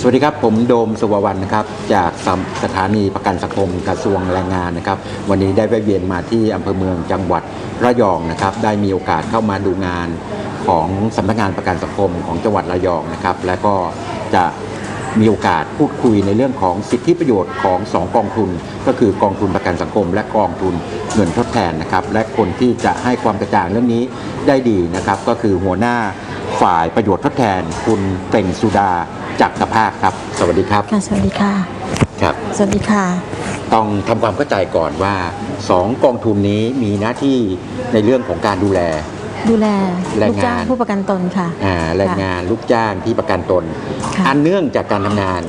สวัสดีครับ ผมโดมสุวรรณนะครับจากสถานีประกันสังคมกระทรวงแรงงานนะครับ วันนี้ได้แวะเวียนมาที่อำเภอเมืองจังหวัดระยองนะครับ ได้มีโอกาสเข้ามาดูงานของสำนักงานประกันสังคมของจังหวัดระยองนะครับ และก็จะมีโอกาสพูดคุยในเรื่องของสิทธิประโยชน์ของสองกองทุน ก็คือกองทุนประกันสังคม และกองทุนเงินทดแทนนะครับ และคนที่จะให้ความกระจ่างเรื่องนี้ได้ดีนะครับ ก็คือหัวหน้าฝ่ายประโยชน์ทดแทน คุณเต่งสุดา จากสภาพครับ สวัสดีครับ ค่ะสวัสดีค่ะ ครับ สวัสดีค่ะ ต้องทำความเข้าใจก่อนว่าสองกองทุนนี้มีหน้าที่ในเรื่องของการดูแล ดูแลแรงลูกจ้างงานผู้ประกันตนค่ะ อ่าแรงงานลูกจ้างที่ประกันตน ค่ะอันเนื่องจากการทำงาน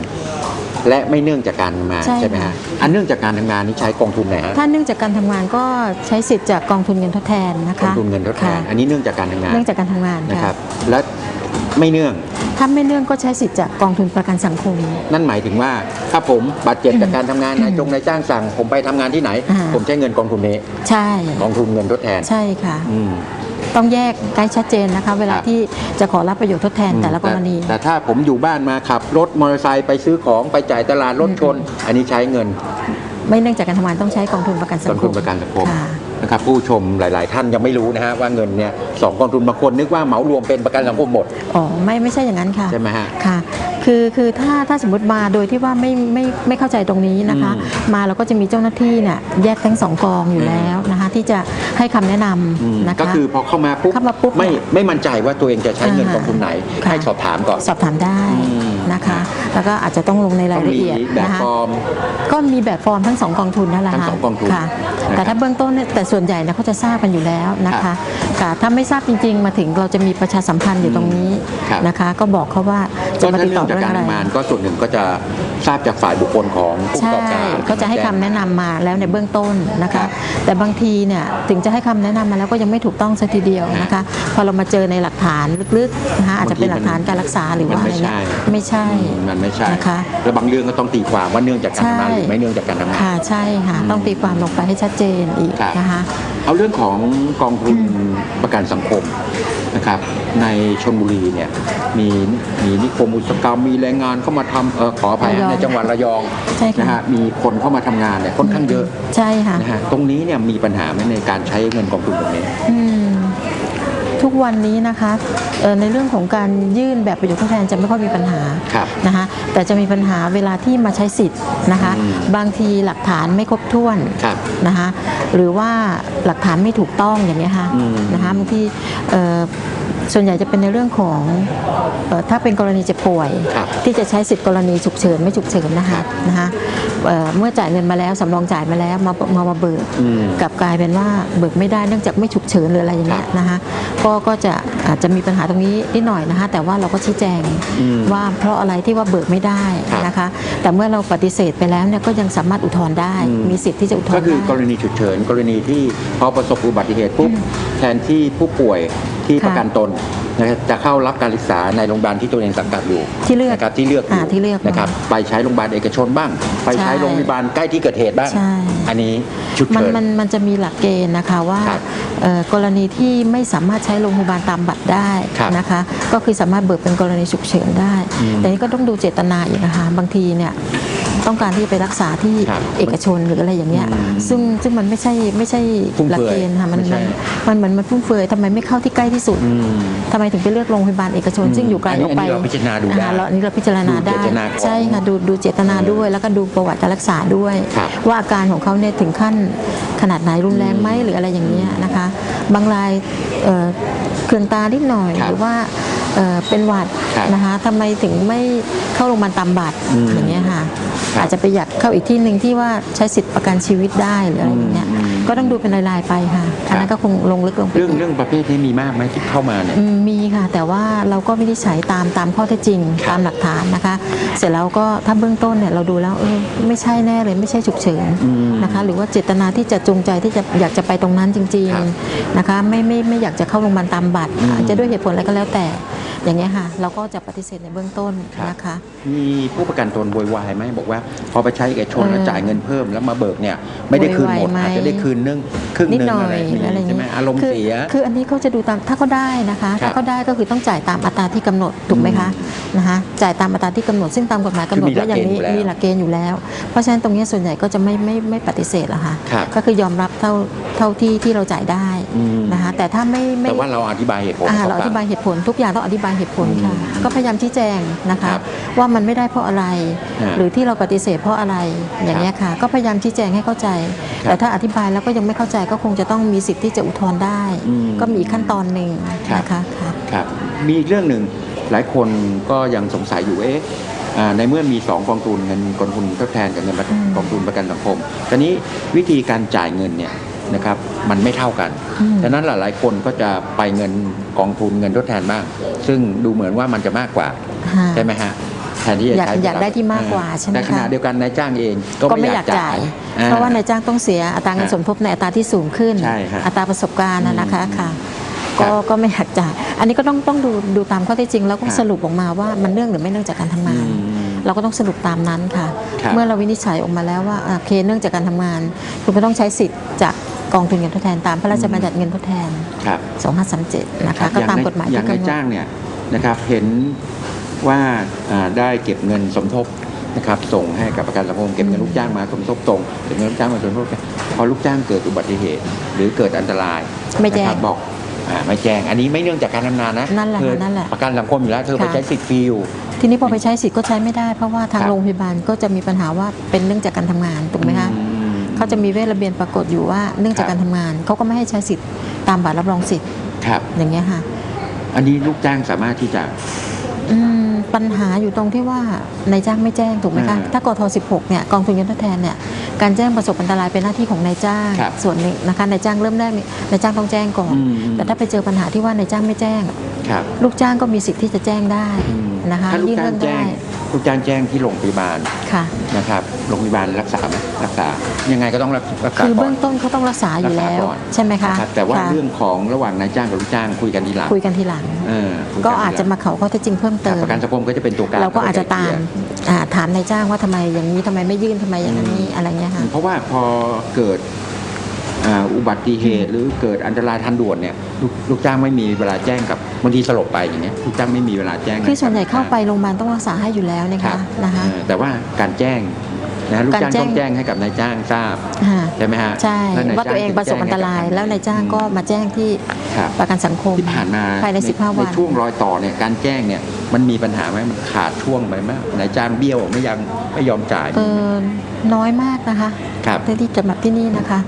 และไม่เนื่องจากการทำงานใช่ใช่ไหมค่ะ ฮะอันเนื่องจากการทำงานนี่ใช้กองทุนไหนฮะถ้าเนื่องจากการทำงานก็ใช้สิทธิ์จากกองทุนเงินทดแทนนะกองคะทุนเงินทดแทนค่ะอันนี้เนื่องจากการทำงาน เนื่องจากการทำงานนะครัค่ะบและ ไม่เนื่อง ถ้าไม่เนื่องก็ใช้สิทธิ์จากกองทุนประกันสังคม นั่นหมายถึงว่าถ้าผมบาดเจ็บจากการทำงานอืมนายจงนายจ้างสั่ง ผมไปทำงานที่ไหน อ่า ผมใช้เงินกองทุนนี้ใช่ กองทุนเงินทดแทนใช่ค่ะ อืม ต้องแยกให้ชัดเจนนะคะ เวลาครับ ที่จะขอรับประโยชน์ทดแทนแต่ละกรณีแต่แต่ถ้าผมอยู่บ้านมาขับรถมอเตอร์ไซค์ไปซื้อของไปจ่ายตลาดรถชน อันนี้ใช้เงินไม่เนื่องจากการทำงานต้องใช้กองทุนประกันสักงองคทุมนประกันสังคม ค่ะ นะครับผู้ชมหลาย ๆ ท่านยังไม่รู้นะฮะว่าเงินเนี่ยสองกองทุนบางคนนึกว่าเหมารวมเป็นประกันสังคมหมด อ๋อ ไม่ ไม่ใช่อย่างนั้นค่ะ ใช่ไหมฮะ ค่ะ คือคือถ้าถ้าสมมติมาโดยที่ว่าไม่ไม่ไม่เข้าใจตรงนี้นะคะอืมมาเราก็จะมีเจ้าหน้าที่เนี่ยแยกทั้งสองกองอยู่แล้วนะคะ ที่จะให้คำแนะนอืมำนะคะ ก็คือพอเข้ามาปุ๊บเข้ามาปุ๊บไม่ไม่มั่นใจว่าตัวเองจะใช้เงินอ่ากองทุนไหน ค่ะ ให้สอบถามก่อน สอบถามได้อืม นะคะ แล้วก็อาจจะต้องลงในรายละเอียดต้องมีแบบนะคะ ฟอร์ม ก็มีแบบฟอร์มทั้งสองกองทุนนั่นแหละทั้งค่ะสองกองทุนค่ะนะครับแต่ถ้าเบื้องต้นเนี่ยแต่ส่วนใหญ่เนี่ยเขาจะทราบกันอยู่แล้วนะครัคะบค่ะถ้าไม่ทราบจริง ๆ มาถึงเราจะมีประชาสัมพันธ์อยู่ตรงนี้ครับ นะคะ ก็บอกเขาว่าก็จะมาถ้าติดเนื่ต่อองจากเรื่องการอะไรทำงานก็ส่วนหนึ่งก็จะทราบจากฝ่ายบุคคลของผู้ประใช่กอบการก็จะให้คำแนะนำมาแล้วในเบื้องต้นนะครัคะบแต่บางทีเนี่ยถึงจะให้คำแนะนำมาแล้วก็ยังไม่ถูกต้องสักทีเดียวนะคะ พอเรามาเจอในหลักฐานลึกๆนะคะอาจจะเป็นหลักฐานการรักษาหรือว่าอะไรเนี่ยไม่ใช่มันไม่ใช่นะคะแล้วบางเรื่องก็ต้องตีความว่าเนื่องจากการทำงานหรือไม่เนื่องจากการทำงานค่ะใช่ค่ะอืมต้องตีความลงไปให้ชัดเจนอีกครับนะคะเอาเรื่องของกองทุนประกันสังคมนะครับในชนบุรีเนี่ยมีมีนิคมอุตสาหกรรมมีแรงงานเข้ามาทำเออขออภัยระยองในจังหวัดระยองใช่ค่ะ นะฮะมีคนเข้ามาทำงานเนี่ยค่อนข้างเยอะใช่ค่ะ นะฮะตรงนี้เนี่ยมีปัญหาไหมในการใช้เงินกองทุนตรงนี้ อืม ทุกวันนี้นะคะเอ่อในเรื่องของการยื่นแบบประโยชน์ทดแทนจะไม่ค่อยมีปัญหาครับนะคะแต่จะมีปัญหาเวลาที่มาใช้สิทธิ์นะคะอืมบางทีหลักฐานไม่ครบถ้วนครับนะคะหรือว่าหลักฐานไม่ถูกต้องอย่างนี้ยค่ะอืมนะคะบางทีเอ่อ ส่วนใหญ่จะเป็นในเรื่องของเอ่อถ้าเป็นกรณีเจ็บป่วยครับที่จะใช้สิทธิ์กรณีฉุกเฉินไม่ฉุกเฉินนะครัคะบนะคะเอ่อเมื่อจ่ายเงินมาแล้วสำรองจ่ายมาแล้วมามามาเบิกอืมกลับกลายเป็นว่าเบิกไม่ได้เนื่องจากไม่ฉุกเฉินหรืออะไรอย่างเงี้ยนะคะก็ก็จะอาจจะมีปัญหาตรงนี้นิดหน่อยนะคะแต่ว่าเราก็ชี้แจงอืมว่าเพราะอะไรที่ว่าเบิกไม่ได้ครับนะคะ แต่เมื่อเราปฏิเสธไปแล้วเนี่ยก็ยังสามารถอุทธรณ์ได้อืมมีสิทธิ์ที่จะอุทธรก็ณ์คือได้กรณีฉุกเฉินกรณีที่พอประสบอุบัติเหตุปุ๊บแทนที่ผู้ป่วย ที่ค่ะประกันตนนะครับจะเข้ารับการรักษาในโรงพยาบาลที่ตัวเองสังกัดอยู่ที่เลือกนะครับที่เลือกยู่อ่าที่เลือกนะครับไปใช้โรงพยาบาลเอกชนบ้าง ไปใช้ใช่โรงพยาบาลใกล้ที่เกิดเหตุบ้าง ใช่ อันนี้ฉุกมันเฉินมันมันจะมีหลักเกณฑ์นะคะว่าครับเอ่อกรณีที่ไม่สามารถใช้โรงพยาบาลตามบัตรได้ครับนะคะ ก็คือสามารถเบิกเป็นกรณีฉุกเฉินได้ อืมแต่นี่ก็ต้องดูเจตนาอีกนะคะ บางทีเนี่ย ต้องการที่จะไปรักษาที่ครับเอกชนหรืออะไรอย่างเงี้ยอืมซึ่งซึ่งมันไม่ใช่ไม่ใช่ฟุ่มหลักเฟือยเกณฑ์ค่ะมันไม่ใช่มันมันเหมือนมันฟุ่มเฟือยทำไมไม่เข้าที่ใกล้ที่สุดอืมทำไมถึงไปเลือกโรงพยาบาลเอกชนอืมซึ่งอยู่ไกลอันนี้ออกไปอันนี้เราพิจารณาดูได้อ่เราอันนี้เราพิจารณาดูได้เจตนาของใช่ค่ะดูดูเจตนาด้วย แล้วก็ดูประวัติการรักษาด้วยครับว่าอาการของเขาเนี่ยถึงขั้นขนาดไหนรุนแรงไหมหรืออะไรอย่างเงี้ยนะคะ บางรายเอ่อเคืองตานิดหน่อยครับหรือว่า เอ่อเป็นหวัดครับนะคะทำไมถึงไม่เข้าโรงพยาบาลตามบัตรอืมอย่างเงี้ยค่ะครับอาจจะไปอยากเข้าอีกที่หนึ่งที่ว่าใช้สิทธิประกันชีวิตได้หรืออะไรอย่างเงี้ยอืมก็ต้องดูเป็นรายๆไปค่ะอันนั้นก็คงลงลึกลงไปเรื่องอีกเรื่องประเภทนี้มีมากไหมที่เข้ามาเนี่ยอืมมีค่ะ แต่ว่าเราก็ไม่ได้ใช้ตามตามข้อเท็จจริงครับตามหลักฐานนะคะ เสร็จแล้วก็ถ้าเบื้องต้นเนี่ยเราดูแล้วเออไม่ใช่แน่เลยไม่ใช่ฉุกเฉินอืมนะคะ หรือว่าเจตนาที่จะจงใจที่จะอยากจะไปตรงนั้นจริงครับๆนะคะ ไม่ไม่ไม่อยากจะเข้าโรงพยาบาลตามบัตรอืมอาจจะด้วยเหตุผลอะไรก็แล้วแต่ อย่างเงี้ยค่ะเราก็จะปฏิเสธในเบื้องต้นครับนะคะ มีผู้ประกันตนโวยวายไหมบอกว่า พอไปใช้เอกชนเออแล้วจ่ายเงินเพิ่มแล้วมาเบิกเนี่ยไม่ได้คืนหมดโวยวายไหมอาจจะได้คืนนึงครึ่งนิดนึงหน่ออะไรยมีอะไรอย่างใช่ไหมเงี้ยอารมณ์คืเสียคืออันนี้เขาจะดูตามถ้าเขาได้นะคะครับถ้าเขาได้ก็คือต้องจ่ายตามอัตราที่กำหนดถูกไหมคะนะคะจ่ายตามอัตราที่กำหนดซึ่งตามกฎหมายกำหนดคือมีหลัไว้กอย่างนี้เกณฑ์อยู่แล้วมีหลักเกณฑ์อยู่แล้ว เพราะฉะนั้นตรงนี้ส่วนใหญ่ก็จะไม่ไม่ไม่ปฏิเสธหรอกค่ะครับก็คือยอมรับเท่าเท่าที่ที่เราจ่ายได้อืมนะคะแต่ถ้าไม่ไม่แต่ว่าเราอธิบายเหตุผลอ่าให้เราอฟังธิบายเหตุผลทุกอย่างต้องอธิบายเหตุผลค่ะอืมก็พยายามชี้แจงนะคะครับว่ามันไม่ได้เพราะอะไรฮะหรือที่เราปฏิเสธเพราะอะไรอย่างนี้ยค่ะ ก็พยายามชี้แจงให้เข้าใจครับแต่ถ้าอธิบายแล้วก็ยังไม่เข้าใจก็คงจะต้องมีสิทธิ์ที่จะอุทธรณ์ได้อืมก็มีอีกขั้นตอนหนึ่งครับนะคะค่ะครับมีอีกเรื่องหนึ่งหลายคนก็ยังสงสัยอยู่เอ๊ะอ่าในเมื่อมี 2 กองทุนเงินกองทุนทดแทนกับเงินประอืมกองทุนประกันสังคมตอนนี้วิธีการจ่ายเงินเนี่ย นะครับมันไม่เท่ากันอืมดังนั้นหลายๆคนก็จะไปเงินกองทุนเงินทดแทนบ้าง ซึ่งดูเหมือนว่ามันจะมากกว่าค่ะใช่ไหมฮะแทนที่จะอยากใช้อยากได้ที่มากกว่าใช่ไหมแต่ขณะคะเดียวกันนายจ้างเองก็ก็ไม่ไม่อายอยากกจ่ายอ่เพราะว่านายจ้างต้องเสียอัตราเงินฮะสมทบในอัตราที่สูงขึ้นใช่ฮะอัตราประสบการณ์นะนะคะอืมค่ะครับก็ก็ไม่อยากจ่าย อันนี้ก็ต้องต้องดูดูตามข้อเท็จจริง แล้วก็ฮะสรุปออกมาว่ามันเนื่องหรือไม่เนื่องจากการทำงานอืมเราก็ต้องสรุปตามนั้นค่ะครับเมื่อเราวินิจฉัยออกมาแล้วว่าอะโอเคเนื่องจากการทำงาน คุณก็ต้องใช้สิทธิ์จาก กองทุนเงินทดแทนตามพระราชบัญญัติเงินทดแทน ครับ2537 นะครัคะบก็ตามองกฎหมายอย่าที่งนายกำหนจ้างดเนี่ยนะครับเห็นว่าอ่าได้เก็บเงินสมทบนะครับส่งให้กับประกันสังคมเก็บเงินอืมลูกจ้างมาสมทบส่งเก็บเงินลูกจ้างมาสมทบพอลูกจ้างเกิดอุบัติเหตุ หรือเกิดอันตรายไม่แจ้งนะครับบอกอ่าไม่แจ้ง อันนี้ไม่เนื่องจากการทำงานนะนั่นแหละเธอนั่นแหละประกันสังคมอยู่แล้วเธอไปค่ะ ใช้สิทธิ์ฟรีอยู่ ทีนี้พอไปใช้สิทธิ์ก็ใช้ไม่ได้ เพราะว่าทางครับโรงพยาบาลก็จะมีปัญหาว่าเป็นเนื่องจากการทำงานถูกไหมคะ อืม เขาจะมีเวทระเบียนปรากฏอยู่ว่าเนื่องจากครับการทำงานเขาก็ไม่ให้ใช้สิทธิ์ตามบัตรรับรองสิทธิ์ครับอย่างเงี้ยค่ะ อันนี้ลูกจ้างสามารถที่จะอืมปัญหาอยู่ตรงที่ว่านายจ้างไม่แจ้งถูกไหมคะอ่าถ้ากท16เนี่ยกองทุนเงินทดแทนเนี่ยการแจ้งประสบอันตรายเป็นหน้าที่ของนายจ้างครับส่วนหนึ่งนะคะนายจ้างเริ่มแรกเนี่ยนายจ้างต้องแจ้งก่อนอืมแต่ถ้าไปเจอปัญหาที่ว่านายจ้างไม่แจ้งครับลูกจ้างก็มีสิทธิ์ที่จะแจ้งได้อืมนะคะถ้าลูกยื่นจ้าเรื่งองแจ้ได้ง ลูกจ้างแจ้งที่โรงพยาบาลค่ะ นะครับโรงพยาบาลรักษาไหมรักษายังไงก็ต้องรักรักษาคือก่อเบื้น องต้นเขาต้องรักษาอยู่แล้วรักษาก่อน ใช่ไหมคะนะครับแต่ว่าค่ะเรื่องของระหว่างนายจ้างกับลูกจ้างคุยกันทีหลังคุยกันทีหลัง เออคุยนก็อาจจะทีหลัมาเขาข้อเท็จจริงเพิ่มงเติม ประกันสังคมก็จะเป็นตัวกลางเราก็อาจจะตามเข้ไปเคลียอ่าถามนายจ้างว่าทำไมอย่างนี้ทำไมไม่ยื่นทำไมอย่างนี้อะไรเงี้ยค่ะร์เพราะว่าพอเกิดอ่าอุบัติเหตุหรือเกิดอันตรายทันด่วนเนี่ยลูกลูกจ้างไม่มีเวลาแจ้งกับ บางทีสลบไปอย่างเงี้ยลูกจ้างไม่มีเวลาแจ้งคือส่วนใหญ่เข้าไปโรงพยาบาลต้องรักษาให้อยู่แล้วนะครัคะบนะคะเออแต่ว่าการแจ้งนะลูกจ้างการแจ้งต้องแจ้งให้กับนายจ้างทราบอ่าใช่ไหมฮะใช่แล้นยว่าตัวเองจ้ประสบอันตรายแจ้งให้กับแล้วนายจ้างก็มาแจ้งที่ครับประกันสังคมที่ผ่านมาภายใน 15 วันในช่วงรอยต่อเนี่ยการแจ้งเนี่ย มันมีปัญหาไหมมันขาดช่วงไปไหมนายจ้างเบี้ยวไม่ยังไม่ยอมจ่ายเออน้อยมากนะคะครับที่ที่จะมาที่นี่นะคะ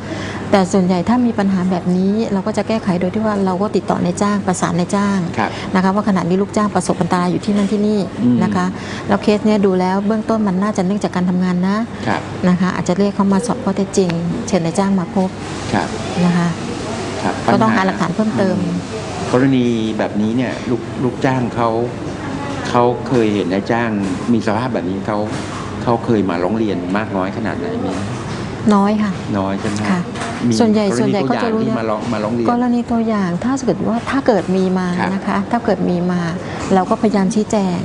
แต่ส่วนใหญ่ถ้ามีปัญหาแบบนี้เราก็จะแก้ไขโดยที่ว่าเราก็ติดต่อนายจ้างประสานนายจ้างครับนะคะว่าขณะนี้ลูกจ้างประสบอันตรายอยู่ที่นั่นที่นี่อืมนะคะแล้วเคสเนี้ยดูแล้วเบื้องต้นมันน่าจะเนื่องจากการทำงานนะครับนะคะ อาจจะเรียกเขามาสอบข้อเท็จจริง เชิญนายจ้างมาพบครับนะคะครับก็ต้องปัญหาหลักฐานเพิ่มเติมกรณีแบบนี้เนี่ยลูกลูกจ้างเขา เขาเคยเห็นนายจ้างมีสภาพแบบนี้เขาเขาเคยมาร้องเรียนมากน้อยขนาดไหนมีน้อยค่ะ น้อยใช่ไหมค่ะ มีส่วนใหญ่กรณีส่วนใหญ่ก็จะรู้ตัวอย่างที่เยอะมาร้องมาร้องเรียนกรณีตัวอย่างถ้าเกิดว่าถ้าเกิดมีมาครับนะคะ ถ้าเกิดมีมา เราก็พยายามชี้แจง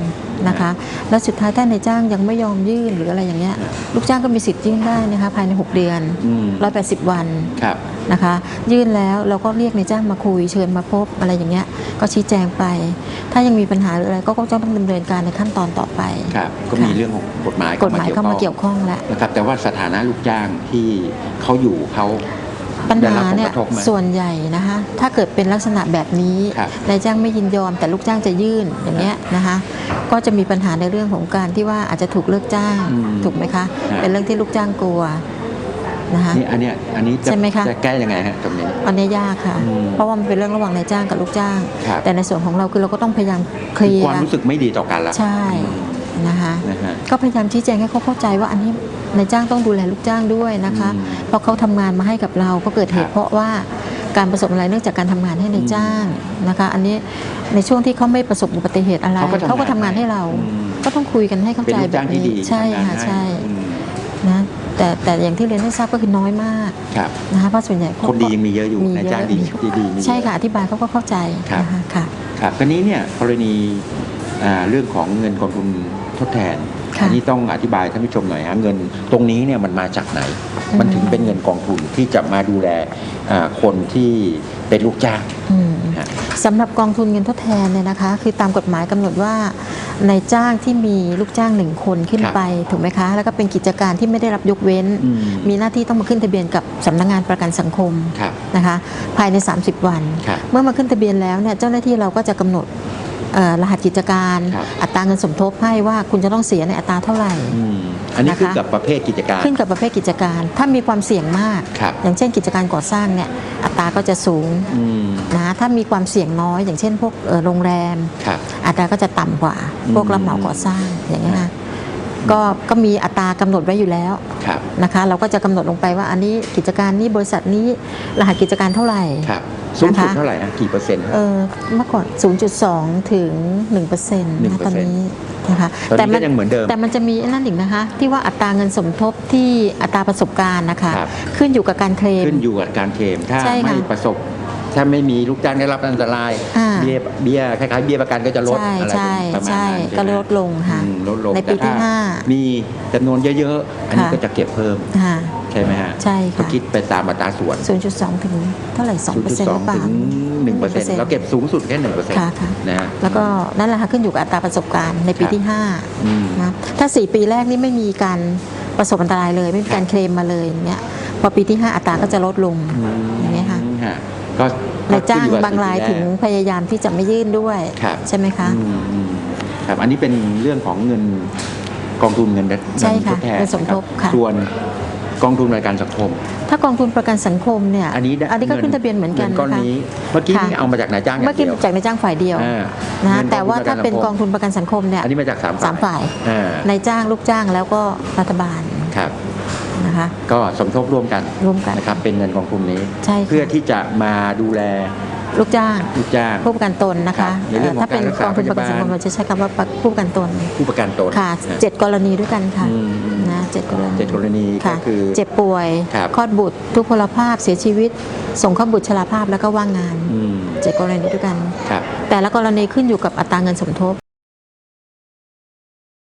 นะคะ แล้วสุดท้ายถ้านายจ้างยังไม่ยอมยื่นหรืออะไรอย่างเงี้ยครับลูกจ้างก็มีสิทธิ์ยื่นได้นะคะภายใน 6 เดือนอืม180 วันครับนะคะ ยื่นแล้วเราก็เรียกนายจ้างมาคุยเชิญมาพบอะไรอย่างเงี้ยก็ชี้แจงไป ถ้ายังมีปัญหาหรืออะไรก็ก็ต้องดำเนินการในขั้นตอนต่อไปครับก็มีเรื่องของกฎหมายกฎหมายเข้ามาเกี่ยวข้องแล้วนะครับแต่ว่าสถานะลูกจ้างที่เขาอยู่เขา ปัญได้รัหาบผลเนี่กยระทบไหมส่วนใหญ่นะคะถ้าเกิดเป็นลักษณะแบบนี้ครับนายจ้างไม่ยินยอมแต่ลูกจ้างจะยื่นอย่างเงี้ยนะคะก็จะมีปัญหาในเรื่องของการที่ว่าอาจจะถูกเลิกจ้างอืมถูกไหมคะฮะเป็นเรื่องที่ลูกจ้างกลัวนะคะนี่อันเนี้ยอันนี้จะใช่ไหมคะจะแก้ยังไงฮะตรงนี้อันเนี้ยยากค่ะอืมเพราะว่ามันเป็นเรื่องระหว่างนายจ้างกับลูกจ้างครับแต่ในส่วนของเราคือเราก็ต้องพยายามเคลียความร์รู้สึกไม่ดีต่อกันละใช่นะคะนะฮะก็พยายามชี้แจงให้เขาเข้าใจว่าอันนี้ นายจ้างต้องดูแลลูกจ้างด้วยนะคะอืมเพราะเขาทำงานมาให้กับเราก็เกิดเหครัตุบเพราะว่าการประสบอะไรเนื่องจากการทำงานให้นายจ้างนะคะ อันนี้ในช่วงที่เขาไม่ประสบอุบัติเหตุอะไรเขาก็ทำงานเขาก็ทำงานให้เราอืมก็ต้องคุยกันให้เข้าเป็นใจลูกแบจ้างบที่นี้ดีใช่ทำงานค่ะห้ใช่อืมนะแต่แต่อย่างที่เรียนให้ทราบก็คือน้อยมากครับนะคะเพราะส่วนใหญ่เขาคนดียังมีเยอะอยู่มีนายเยจ้างอะดีมีดีดีมีเยอใช่ค่ะอธิบายเขาก็เข้าใจครับนะคะค่ะครับคราวนี้เนี่ยกรณีอ่าเรื่องของเงินกองทุนทดแทนค่ะ อันี้ต้องอธิบายท่านผู้ชมหน่อยฮะเงินตรงนี้เนี่ยมันมาจากไหนอืมมันถึงเป็นเงินกองทุนที่จะมาดูแลอ่าคนที่เป็นลูกจ้างอืมฮะสำหรับกองทุนเงินทดแทนเนี่ยนะคะ คือตามกฎหมายกำหนดว่าในายจ้างที่มีลูกจ้างหนึ่งคนขึ้นครับไปถูกไหมคะ แล้วก็เป็นกิจการที่ไม่ได้รับยกเว้นอืมมีหน้าที่ต้องมาขึ้นทะเบียนกับสำนักงานประกันสังคมครับนะคะ ภายใน 30 วันครับเมื่อมาขึ้นทะเบียนแล้วเนี่ยเจ้าหน้าที่เราก็จะกำหนดเอ่อ รหัสกิจการครับอัตราเงินสมทบให้ว่าคุณจะต้องเสียในอัตราเท่าไหร่อืมอันนี้นะคะขึ้นกับประเภทกิจการ ขึ้นกับประเภทกิจการ ถ้ามีความเสี่ยงมากครับอย่างเช่นกิจการก่อสร้างเนี่ยอัตราก็จะสูงอืมนะถ้ามีความเสี่ยงน้อย อย่างเช่นพวกเอ่อโรงแรมครับอัตราก็จะต่ำกว่า พวกรับเหมาก่อสร้างอย่างเงี้ยค่ะก็ก็มีอัตรากำหนดไว้อยู่แล้วครับนะคะ เราก็จะกำหนดลงไปว่าอันนี้กิจการนี้บริษัทนี้รหัสกิจการเท่าไหร่ ครับสูงสุดนะคะเท่าไหร่นะกี่เปอร์เซ็นต์เออเมื่อก่อน 0.2 ถึง 1%นะตอนนี้นะคะตอนนี้ก็ยังเหมือนเดิมแต่มันจะมีนั่นอีกนะคะ ที่ว่าอัตราเงินสมทบที่อัตราประสบการณ์นะคะ ครับ ขึ้นอยู่กับการเคลม ขึ้นอยู่กับการเคลมถ้าใช่ค่ะ ไม่ประสบ ถ้าไม่มีลูกจ้างได้รับอันตรายอ่า เบี้ยเบี้ยคล้ายๆเบี้ยประกันก็จะลดใช่อะไรใช่ประมาณใช่นั้นก็ใช่ไหมลดลงค่ะ อืมลดลงในปีแต่ที่ถ้ห้า มีจำนวนเยอะๆ อันนี้ค่ะ ก็จะเก็บเพิ่มค่ะ ใช่ไหมฮะใช่ค่ะ ก็คิดไปตามอัตราส่วน 0.2 ถึงเท่าไหร่2%หรือเป0.2ล่า ถึง1%แล้วเก็บสูงสุดแค่ 1%ค่ะค่ะ นะฮะ แล้วก็นั่นแหละค่ะขึ้นอยู่กับอัตราประสบการณ์ในปีครับ ที่อืม 5นะถ้า 4 ปีแรกนี่ไม่มีการประสบอันตรายเลย ไม่มีการเคลมมาเลยอย่างเงี้ยพอปีที่ 5 อัตราก็จะลดลงอย่างเงี้ยค่ะ ฮะก็ นายจ้างขึ้นอยู่กับบางรายสิ่ถึงแรกพยายามที่จะไม่ยื่นด้วยครับใช่ไหมคะอืมอืมครับอันนี้เป็นเรื่องของเงินกองทุนเงินใช่ค่ะทดแทนเงินสมทบนค่ะส่วนกองทุนประกันสังคม ถ้ากองทุนประกันสังคมเนี่ย อันนี้ได้อันนี้ก็ขึ้นทะเบียนเหมือนกันงิก้อนนะคะนี้เมื่อกี้ค่ะนี่เอามาจากนายจ้างอเมื่อย่างกี้เดียวจากนายจ้างฝ่ายเดียวอ่านะเงินแต่ว่าถ้าเป็นกกอองงทุนทุนประกันสังคมเนี่ยอันนี้มาจากสามสามฝ่ายอ่านายจ้างลูกจ้างแล้วก็รัฐบาลครับ นะคะ ก็สมทบร่วมกันร่วมกัน นะครับเป็นเงินกองทุนนี้ ใช่ค่ะ เพื่อที่จะมาดูแลลูกจ้างลูกจ้าง ผู้ประกันตนนะครัคะบในเรื่องของถ้าเป็นการรักษากองทุนประกันสังคมพยาบาล เราจะใช้คำว่าผู้ประกันตนผู้ประกันตนค่ะนะเจ็ดกรณีด้วยกันค่ะอืมอืมนะเจ็ดกรณีเจ็ดกรณีก็ค่ะคือเจ็บป่วยครับ คลอดบุตร ทุพพลภาพเสียชีวิต ส่งเข้าบุตรชราภาพแล้วก็ว่างงานอืมเจ็ดกรณีด้วยกัน ครับ แต่ละกรณีขึ้นอยู่กับอัตราเงินสมทบ